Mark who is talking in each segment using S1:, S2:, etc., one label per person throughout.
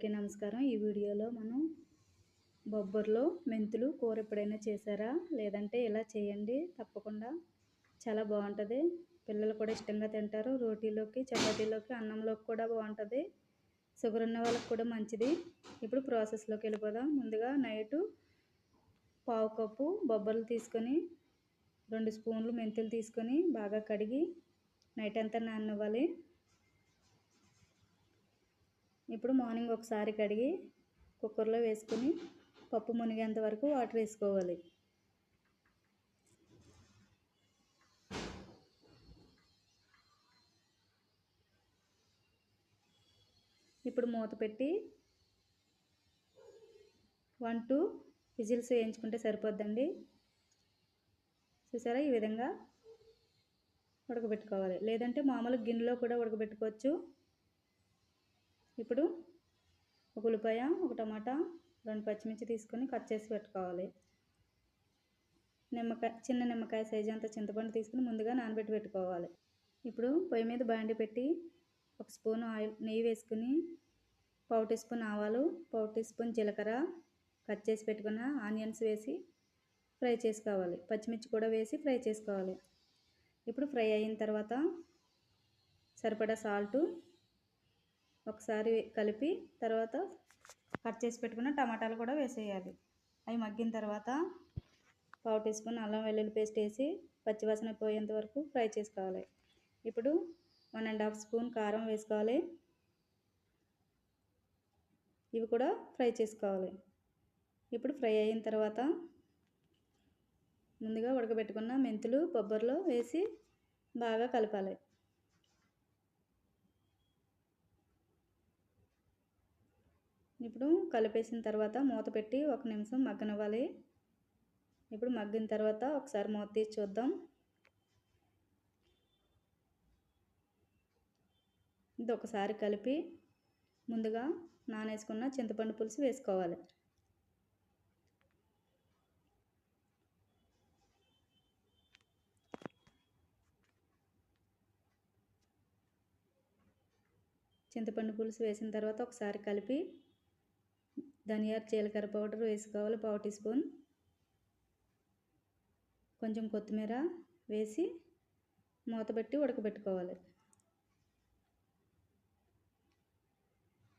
S1: అందరికీ నమస్కారం. ఈ వీడియోలో మనం బొబ్బర్లో మెంతులు కూర ఎప్పుడైనా చేశారా? లేదంటే ఇలా చేయండి? తప్పకుండా చాలా బాగుంటుంది. పిల్లలు కూడా ఇష్టంగా తింటారు. రోటీలోకి చపాతీలోకి అన్నంలోకి కూడా బాగుంటుంది. షుగర్ ఉన్న వాళ్ళకి కూడా మంచిది. ఇప్పుడు ప్రాసెస్లోకి వెళ్ళిపోదాం. ముందుగా నైటు పావు కప్పు బొబ్బర్లు తీసుకొని రెండు స్పూన్లు మెంతులు తీసుకొని బాగా కడిగి నైట్ అంతా నానవ్వాలి ఇప్పుడు మార్నింగ్ ఒకసారి కడిగి కుక్కర్లో వేసుకుని పప్పు మునిగేంత వరకు వాటర్ వేసుకోవాలి. ఇప్పుడు మూత పెట్టి వన్ టూ విజిల్స్ వేయించుకుంటే సరిపోద్దండి. చూసారా? ఈ విధంగా ఉడకబెట్టుకోవాలి. లేదంటే మామూలు గిన్నెలో కూడా ఉడకబెట్టుకోవచ్చు. ఇప్పుడు ఒక ఉల్లిపాయ ఒక టమాటా రెండు పచ్చిమిర్చి తీసుకొని కట్ చేసి పెట్టుకోవాలి. నిమ్మకాయ చిన్న నిమ్మకాయ సైజు అంత చింతపండు తీసుకుని ముందుగా నానబెట్టి పెట్టుకోవాలి. ఇప్పుడు పొయ్యి మీద బాండి పెట్టి ఒక స్పూన్ ఆయిల్ నెయ్యి వేసుకుని పావు టీ స్పూన్ ఆవాలు పావు టీ స్పూన్ జీలకర్ర కట్ చేసి పెట్టుకున్న ఆనియన్స్ వేసి ఫ్రై చేసుకోవాలి. పచ్చిమిర్చి కూడా వేసి ఫ్రై చేసుకోవాలి. ఇప్పుడు ఫ్రై అయిన తర్వాత సరిపడా సాల్టు ఒకసారి కలిపి తర్వాత కట్ చేసి పెట్టుకున్న టమాటాలు కూడా వేసేయాలి. అవి మగ్గిన తర్వాత పావు టీ స్పూన్ అల్లం వెల్లుల్లి పేస్ట్ వేసి పచ్చివాసన పోయేంత వరకు ఫ్రై చేసుకోవాలి. ఇప్పుడు వన్ అండ్ హాఫ్ స్పూన్ కారం వేసుకోవాలి. ఇవి కూడా ఫ్రై చేసుకోవాలి. ఇప్పుడు ఫ్రై అయిన తర్వాత ముందుగా ఉడకబెట్టుకున్న మెంతులు కొబ్బరిలో వేసి బాగా కలపాలి. ఇప్పుడు కలిపేసిన తర్వాత మూత పెట్టి ఒక నిమిషం మగ్గనివ్వాలి. ఇప్పుడు మగ్గిన తర్వాత ఒకసారి మూత తీసి చూద్దాం. ఇది ఒకసారి కలిపి ముందుగా నానేసుకున్న చింతపండు పులుసు వేసుకోవాలి. చింతపండు పులుసు వేసిన తర్వాత ఒకసారి కలిపి ధనియాల జీలకర్ర పౌడర్ వేసుకోవాలి పావు టీ స్పూన్. కొంచెం కొత్తిమీర వేసి మూత పెట్టి ఉడకబెట్టుకోవాలి.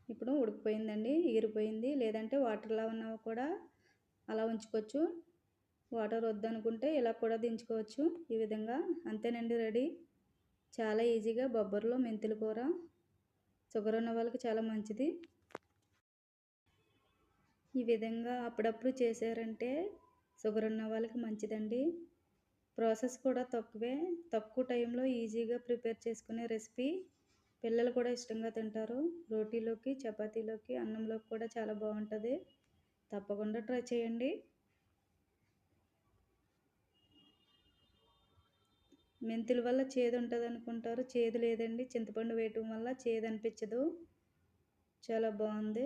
S1: ఇప్పుడు ఉడికిపోయిందండి ఎగిరిపోయింది. లేదంటే వాటర్లా ఉన్నవి కూడా అలా ఉంచుకోవచ్చు. వాటర్ వద్దనుకుంటే ఇలా కూడా దించుకోవచ్చు. ఈ విధంగా అంతేనండి రెడీ. చాలా ఈజీగా బొబ్బర్లో మెంతుల కూర. షుగర్ ఉన్న వాళ్ళకి చాలా మంచిది. ఈ విధంగా అప్పుడప్పుడు చేశారంటే షుగర్ ఉన్న వాళ్ళకి మంచిదండి. ప్రాసెస్ కూడా తక్కువే. తక్కువ టైంలో ఈజీగా ప్రిపేర్ చేసుకునే రెసిపీ పిల్లలు కూడా ఇష్టంగా తింటారు. రోటీలోకి చపాతీలోకి అన్నంలోకి కూడా చాలా బాగుంటుంది. తప్పకుండా ట్రై చేయండి. మెంతుల వల్ల చేదు ఉంటుంది అనుకుంటారు. చేదు లేదండి. చింతపండు వేయటం వల్ల చేదు అనిపించదు. చాలా బాగుంది.